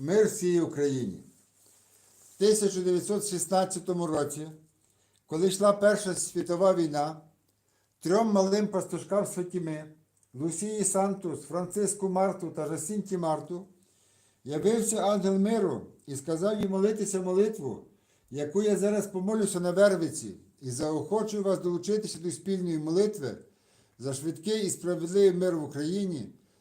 Мир всій Україні. В 1916 році, коли йшла Перша світова війна, трьом малим пастушкам з Фатіми, Лусії Сантус, Франциску Марту та Жасінті Марту, явився ангел миру і сказав їм молитися молитву, яку я зараз помолюся на Вервиці, і заохочую вас долучитися до спільної молитви за швидкий і справедливий мир в Україні,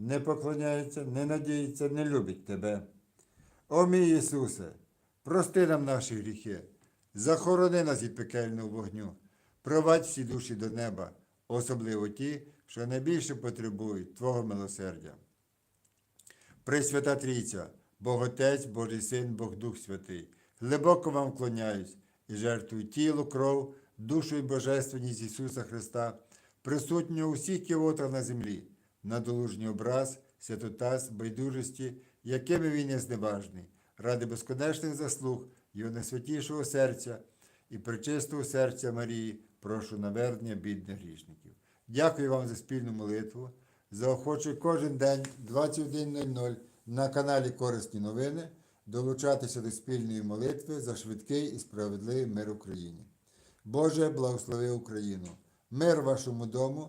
не поклоняється, не надіється, не любить Тебе. О мій Ісусе, прости нам наші гріхи, захорони нас від пекельного вогню, провадь всі душі до неба, особливо ті, що найбільше потребують Твого милосердя. Пресвята Трійця, Бог Отець, Божий Син, Бог Дух Святий, глибоко вам вклоняюсь і жертвую тіло, кров, душу і божественність Ісуса Христа, присутнього у всіх кіотах на землі, на долужній образ, святотас, байдужості, якими він є зневажний, ради безконечних заслуг Його найсвятішого серця і причистого серця Марії, прошу навернення бідних грішників. Дякую вам за спільну молитву. Заохочую кожен день 21.00 на каналі Корисні новини долучатися до спільної молитви за швидкий і справедливий мир Україні. Боже, благослови Україну! Мир вашому дому,